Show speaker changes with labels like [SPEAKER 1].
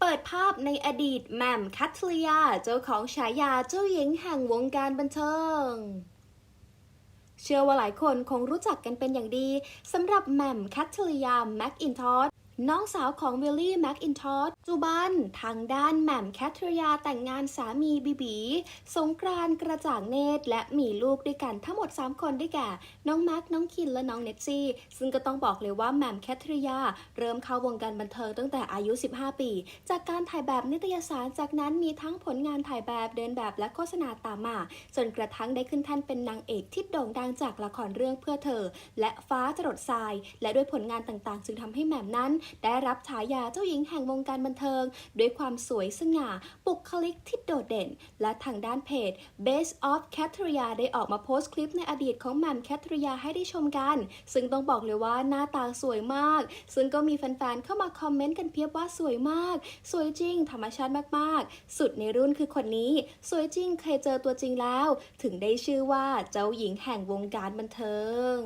[SPEAKER 1] เปิดภาพในอดีตแหม่มคัทริยา เจ้าของฉายาเจ้าหญิงแห่งวงการบันเทิง เชื่อว่าหลายคนคงรู้จักกันเป็นอย่างดีสำหรับแหม่มคัทริยาแม็กอินทอส น้องสาวของวิลลี่แม็กอินทอสปัจจุบัน ทางด้านแหม่มแคทริยาแต่งงานสามีบีบี สงกรานต์กระจ่างเนตร และมีลูกด้วยกันทั้งหมด 3 คนด้แก่ น้องแม็กน้องคินและน้องเนตซี่ ซึ่งก็ต้องบอกเลยว่าแหม่มแคทริยา เริ่มเข้าวงการบันเทิงตั้งแต่อายุ 15 ปี จากการถ่ายแบบนิตยสารจากนั้นมีทั้งผลงานถ่ายแบบเดินแบบและโฆษณาตามมาจนกระทั่งได้ขึ้นแท่นเป็นนางเอกที่โด่งดังจากละครเรื่องเพื่อเธอ และฟ้าจรดทราย และด้วยผลงานต่างๆ จึงทำให้แหม่มนั้นได้รับฉายาเจ้าหญิงแห่งวงการบันเทิง ด้วยความสวยสง่าบุคลิกที่โดดเด่น และทางด้านเพจ Base of c a t r i a ได้ออกมาโพสต์คลิปในอดีตของแม่มแคทริยาให้ได้ชมกัน ซึ่งต้องบอกเลยว่าหน้าตาสวยมาก ซึ่งก็มีแฟนๆ เข้ามาคอมเมนต์กันเพียบว่าสวยมาก สวยจริง ธรรมชาติมากๆ สุดในรุ่นคือคนนี้ สวยจริงเคยเจอตัวจริงแล้ว ถึงได้ชื่อว่าเจ้าหญิงแห่งวงการบันเทิง